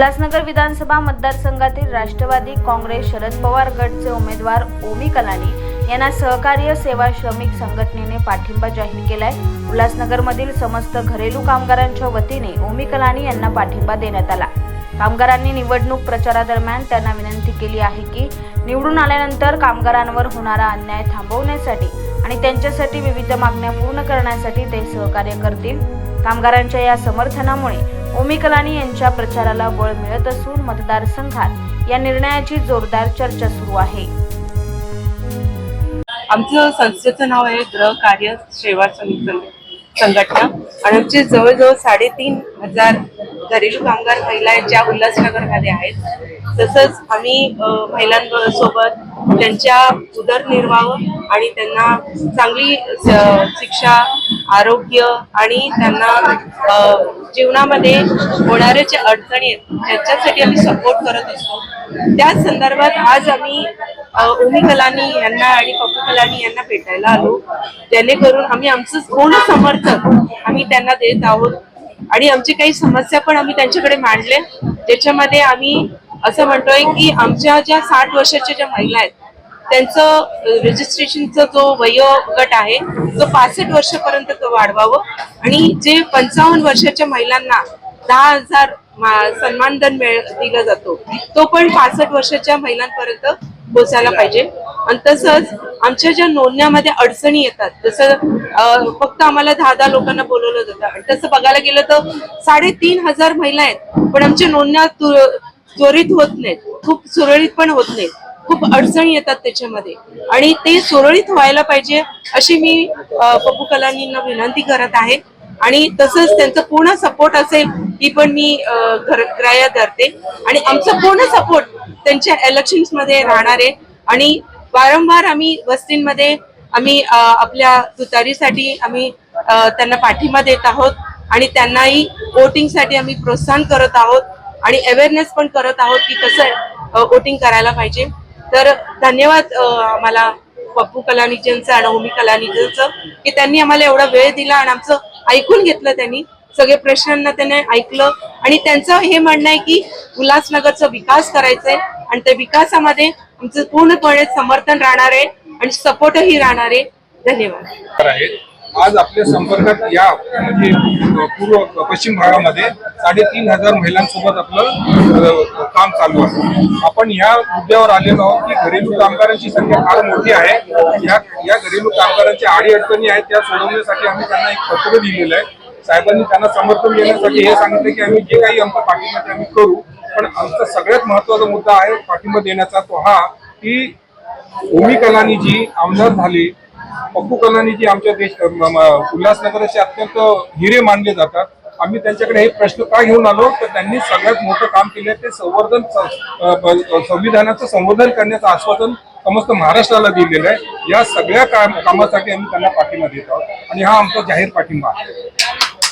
उल्हासनगर विधानसभा मतदारसंघातील राष्ट्रवादी काँग्रेस शरद पवार गटचे उमेदवार ओमी कलानी यांना सहकार्य सेवा श्रमिक संघटनेने पाठिंबा जाहीर केलाय. उल्हासनगरमधील समस्त घरेलू कामगारांच्या वतीने ओमी कलानी यांना पाठिंबा देण्यात आला. कामगारांनी निवडणूक प्रचारादरम्यान त्यांना विनंती केली आहे की निवडून आल्यानंतर कामगारांवर होणारा अन्याय थांबवण्यासाठी आणि त्यांच्यासाठी विविध मागण्या पूर्ण करण्यासाठी ते सहकार्य करतील. कामगारांच्या या समर्थनामुळे ओमी कलानी यांच्या प्रचाराला बळ मिळत असून मतदारसंघात या निर्णयाची जोरदार चर्चा सुरू आहे. आमचं संस्थेचं नाव आहे ग्रह कार्य सेवा संघटना आणि आमचे जवळजवळ साडेतीन हजार घरेलू कामगार महिला ज्या उल्हासनगरमध्ये आहेत. तसंच आम्ही महिलांसोबत त्यांच्या उदरनिर्वाह आणि त्यांना चांगली शिक्षा आरोग्य आणि त्यांना जीवनामध्ये होणाऱ्या ज्या अडचणी आहेत त्याच्यासाठी आम्ही सपोर्ट करत असतो. त्याच संदर्भात आज आम्ही अ, उमी कलानी यांना आणि पप्पू कलानी यांना भेटायला आलो. जेणेकरून आम्ही आमचं पूर्ण समर्थन आम्ही त्यांना देत आहोत. आणि आमची काही समस्या पण आम्ही त्यांच्याकडे मांडले ज्याच्यामध्ये आम्ही असं म्हणतोय की आमच्या ज्या साठ वर्षाच्या ज्या महिला आहेत त्यांचं रजिस्ट्रेशनचा जो वयोगट आहे तो पासष्ट वर्षापर्यंत तो वाढवावं. आणि जे पंचावन्न वर्षाच्या महिलांना दहा हजार सन्मानधन मिळ दिला जातो तो पण पासष्ट वर्षाच्या महिलांपर्यंत पोचायला पाहिजे. आणि तसंच आमच्या ज्या नोंदण्यामध्ये अडचणी येतात जसं फक्त आम्हाला दहा दहा लोकांना बोलवलं जातं. आणि तसं बघायला गेलं तर साडेतीन हजार महिला आहेत पण आमच्या नोंदण्या त्वरित होत नाहीत खूप सुरळीत पण होत नाहीत. खूप अडचणी येतात त्याच्यामध्ये. आणि ते सुरळीत व्हायला पाहिजे अशी मी पप्पू कलानींना विनंती करत आहे. आणि तसंच त्यांचा पूर्ण सपोर्ट असेल ती पण मी ग्राह्य धरते. आणि आमचा पूर्ण सपोर्ट त्यांच्या इलेक्शन्समध्ये राहणार आहे. आणि वारंवार आम्ही वस्तींमध्ये आम्ही आपल्या तुतारीसाठी आम्ही त्यांना पाठिंबा देत आहोत. आणि त्यांनाही वोटिंगसाठी आम्ही प्रोत्साहन करत आहोत. आणि अवेअरनेस पण करत आहोत की कसं वोटिंग करायला पाहिजे. तर धन्यवाद आम्हाला पप्पू कलानीजींचं आणि ओमी कलानीजींचं की त्यांनी आम्हाला एवढा वेळ दिला आणि आमचं ऐकून घेतलं त्यांनी. सगळे प्रश्नांना त्याने ऐकलं. आणि त्यांचं हे म्हणणं आहे की उल्हासनगरचा विकास करायचा आहे आणि त्या विकासामध्ये आमचं पूर्णपणे समर्थन राहणार आहे आणि सपोर्टही राहणार आहे. धन्यवाद. आज आपल्या संपर्कात या म्हणजे पूर्व पश्चिम भागामध्ये साडेतीन हजार महिलांसोबत आपलं काम चालू आहे. आपण या मुद्द्यावर आलेलो आहोत की घरेलू कामगारांची संख्या फार मोठी आहे. या या घरेलू कामगारांच्या आडी अडचणी आहेत त्या सोडवण्यासाठी आम्ही त्यांना एक पत्र दिलेलं आहे. साहेबांनी त्यांना समर्थन देण्यासाठी हे सांगितलं की आम्ही जे काही आमचा पाठिंबा ते आम्ही करू पण आमचा सगळ्यात महत्त्वाचा मुद्दा आहे पाठिंबा देण्याचा तो हा की ओमी कलानी जी आमदार झाली पप्पू कलानी जी आमच्या देश म- उल्हासनगरचे अत्यंत हिरे मानले जातात. आम्ही त्यांच्याकडे हे प्रश्न का घेऊन आलो? तर त्यांनी सगळ्यात मोठं काम केलं ते संवर्धन संविधानाचं संवर्धन करण्याचं आश्वासन समस्त महाराष्ट्राला दिलेलं आहे. या सगळ्या काम कामासाठी आम्ही त्यांना पाठिंबा देत आहोत. आणि हा आमचा जाहीर पाठिंबा आहे.